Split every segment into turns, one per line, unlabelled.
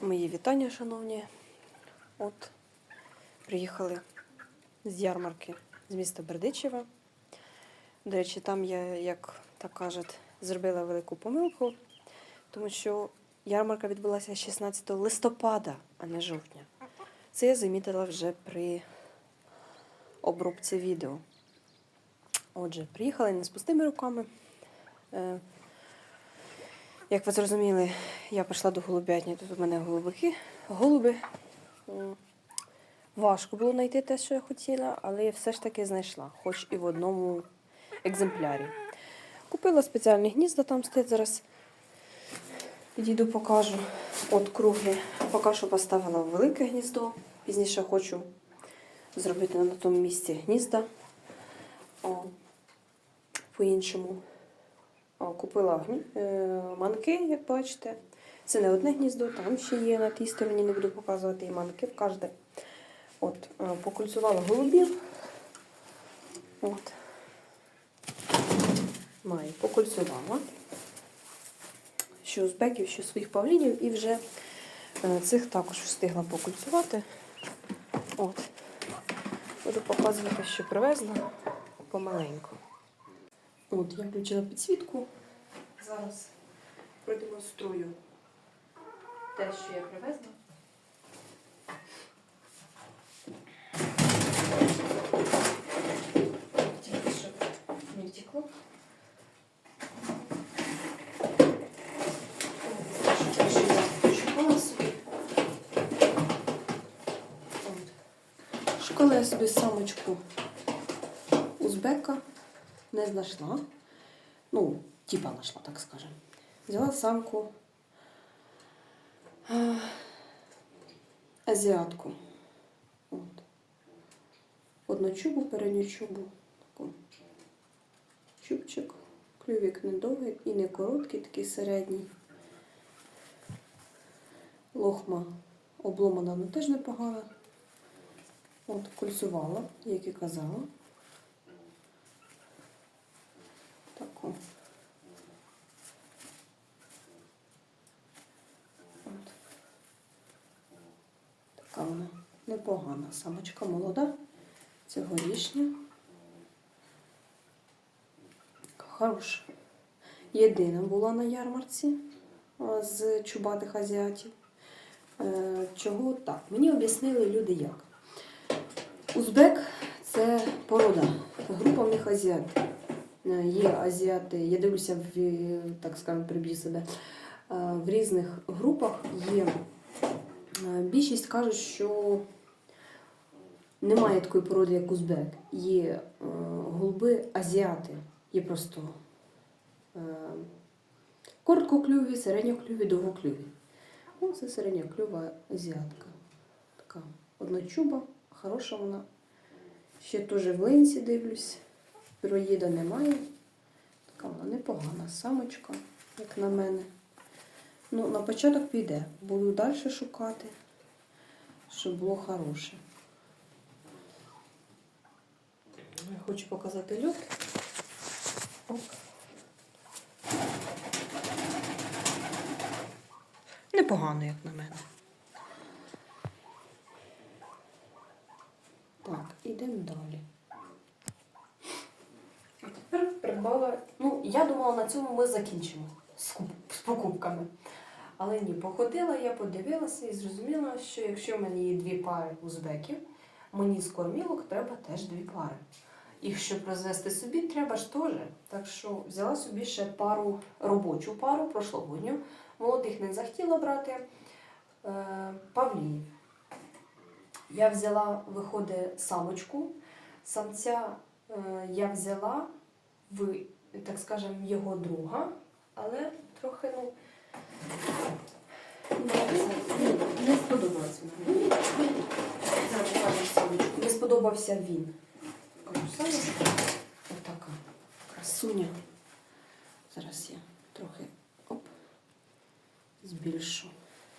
Мої вітання, шановні. От приїхали з ярмарки з міста Бердичева. До речі, там я, як так кажуть, зробила велику помилку, тому що ярмарка відбулася 16 листопада, а не жовтня. Це я замітила вже при обробці відео. Отже, приїхали не з пустими руками. Як ви зрозуміли, я пішла до голубятні, тут у мене голубики. Голуби. Важко було знайти те, що я хотіла, але я все ж таки знайшла, хоч і в одному екземплярі. Купила спеціальні гнізда, там стоять зараз. Підійду, покажу. От круглі. Поки що поставила велике гніздо. Пізніше хочу зробити на тому місці гнізда. По-іншому. Купила е, манки, як бачите. Це не одне гніздо, там ще є на тій стороні, не буду показувати і манки в кожне. От, покульцювала голубів. От. Маю, покульцювала. Що узбеків, що своїх павлінів, і вже е, цих також встигла покульцювати. От. Буду показувати, що привезла помаленьку. От, я включила підсвітку. Зараз продемонструю те, що я привезла. Тільки щоб не втекло. Шукала я собі самочку узбека не знайшла. Ну, типа знайшла, так скажем. Взяла самку е, азіатку. От. Одну чубу, передню чубу. Таку. Чубчик. Клювік не довгий і не короткий, такий середній. Лохма обломана, ну теж непогана. От, кульсувала, як і казала. Таку. От. Така вона непогана. Самочка молода, цьогорічня. Хороша. Єдина була на ярмарці з чубатих азіатів. Е, Чого так? Мені об'яснили люди як. Узбек це порода, група в них азіати. Е, Є азіати, я дивлюся в так скажемо, приб'ю себе. е, В різних групах є більшість кажуть, що немає такої породи, як узбек. Є е, голуби азіати. Є просто е, короткоклюві, середньоклюві, довгоклюві. О, це середньоклюва азіатка. Така одночуба, хороша вона. Ще теж в ленці дивлюсь. Піроїда немає. Така вона непогана самочка, як на мене. Ну, на початок піде. Буду далі шукати, щоб було хороше. Я хочу показати льот. Непогано, як на мене. Так, ідемо далі. Тепер придбала. Ну, я думала, на цьому ми закінчимо з покупками. Але ні, походила, я подивилася і зрозуміла, що якщо в мене є дві пари узбеків, мені з кормілок треба теж дві пари. Їх щоб розвести собі, треба ж теж. Так що взяла собі ще пару робочу пару прошлогодню. Молодих не захотіла брати е, павлінів. Я взяла, виходить, самочку. Самця е, я взяла в, так скажемо, його друга, але трохи, ну, не, сподобалась мені. Зараз. Не сподобався він. Отака красуня. Зараз я трохи оп, збільшу.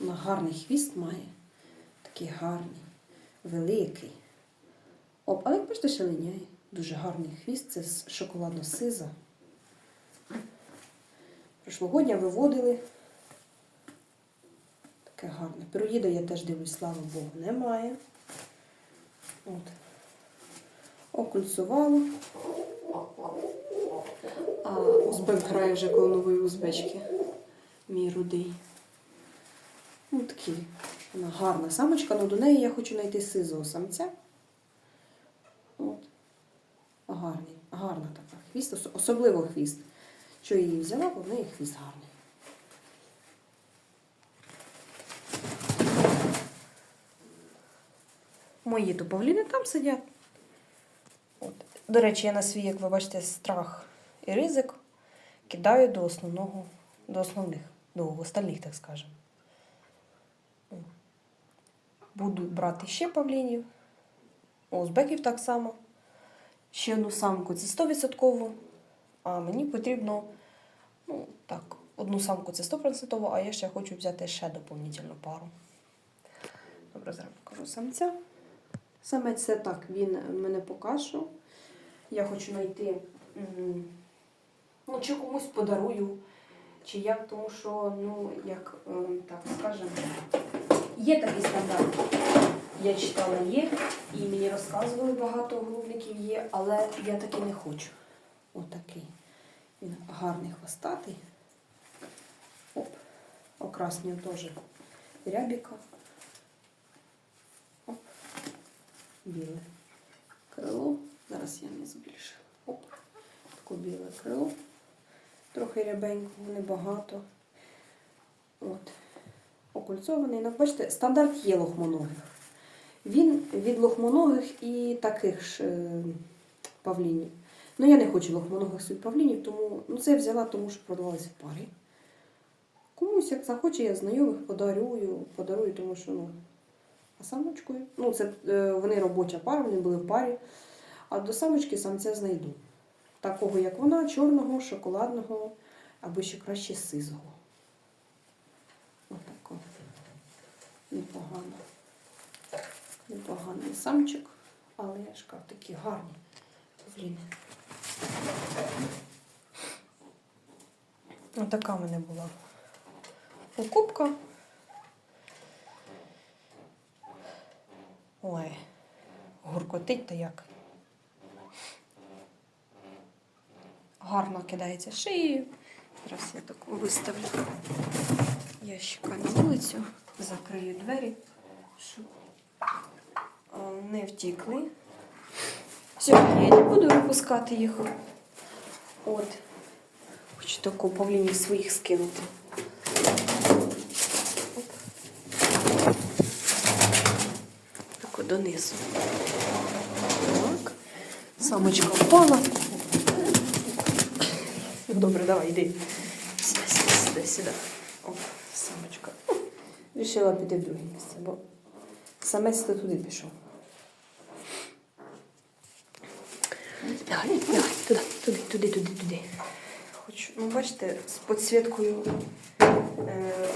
Вона гарний хвіст має. Такий гарний, великий. Оп, але як бачите, ще линяє. Дуже гарний хвіст, це шоколадно-сиза. Прошлогодня виводили Таке гарне. Піроїда я теж дивлюсь, слава Богу, немає. От. Окульцувала. А узбек грає вже коло нової узбечки. Мій рудий. Ну, такий. Вона гарна самочка, але до неї я хочу знайти сизого самця. От. Гарний, гарна така. Хвіст, особливо хвіст. Що я її взяла, бо в неї хвіст гарний. Мої то павліни там сидять. От. До речі, я на свій, як ви бачите, страх і ризик кидаю до основного, до основних, до остальних, так скажемо. Буду брати ще павлінів. Узбеків так само. Ще одну самку це 100%. А мені потрібно, ну так, одну самку це 100%, а я ще хочу взяти ще доповнительну пару. Добре, зараз самця. Самець це так, він мене покаже. Я хочу знайти, ну, чи комусь подарую, чи як, тому що, ну, як ем, так скажемо, є такий стандарт. Я читала є, і мені розказували багато голубників є, але я таки не хочу. Отакий. Він гарний хвостатий. Оп. Окраснюю теж рябіка. Оп. Біле крило. Зараз я не збільшу. Оп. Таке біле крило. Трохи рябенького, небагато. От. Окульцований. Ну, бачите, стандарт є лохмоногих. Він від лохмоногих і таких ж е, павлінів. Ну, я не хочу лохмоногих своїх павлінів, тому ну, це я взяла, тому що продавалися в парі. Комусь, як захоче, я знайомих подарую, подарую, тому що ну, а самочкою. Ну, це е, вони робоча пара, вони були в парі. А до самочки самця знайду. Такого, як вона, чорного, шоколадного, або ще краще сизого. Отако. Непогано. Непоганий самчик, але я ж кажу, такі гарні павліни. Отака в мене була покупка. Ой, гуркотить то як. Гарно кидається шиєю. Зараз я так виставлю ящика на вулицю, закрию двері, щоб не втікли. Сьогодні я не буду випускати їх. От. Хочу таку павлінів своїх скинути. Оп. Таку донизу. Так. Самочка впала. Добре, давай, йди. Сюди, сюди, сюди. Оп, самочка. Рішила піти в друге місце, бо самець то туди пішов. Давай, давай, туди, туди, туди, туди, туди. Хочу, ну бачите, з підсвіткою е,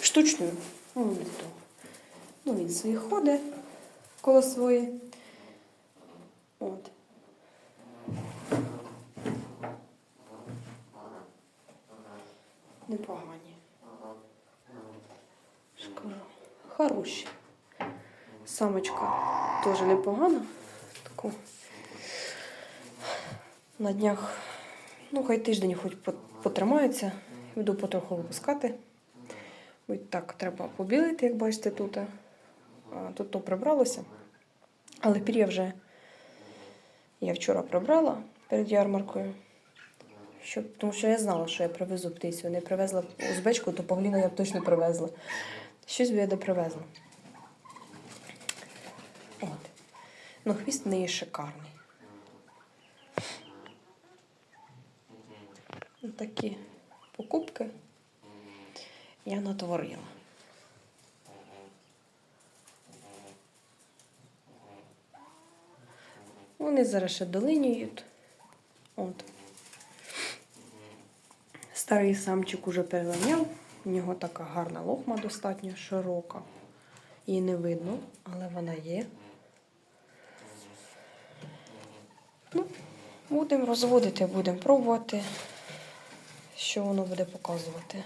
штучною. Ну, не то. Ну, він свої ходить коло свої. От. Непогані. Ж кажу, Хороші. Самочка теж непогана. Таку на днях, ну, хай тиждень хоч по- потримається, буду потроху випускати. Ось так треба побілити, як бачите, тут. Тут то прибралося. Але пір'я вже я вчора прибрала перед ярмаркою. Щоб, тому що я знала, що я привезу птицю. Не привезла узбечку, то павліна я б точно привезла. Щось би я де привезла. От. Ну, хвіст в неї шикарний. Такі покупки я натворила. Вони зараз ще долинюють. От. Старий самчик уже перелиняв. У нього така гарна лохма достатньо широка. Її не видно, але вона є. Ну, будемо розводити, будемо пробувати, що воно буде показувати.